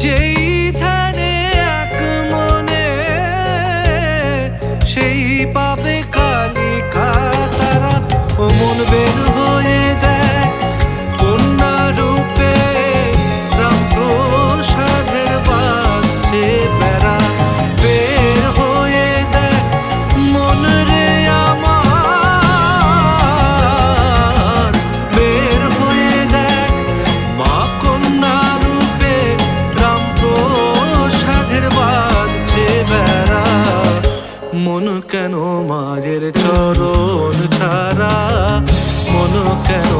DJ মন কেন মায়ের চরণ ছাড়া? মন কেন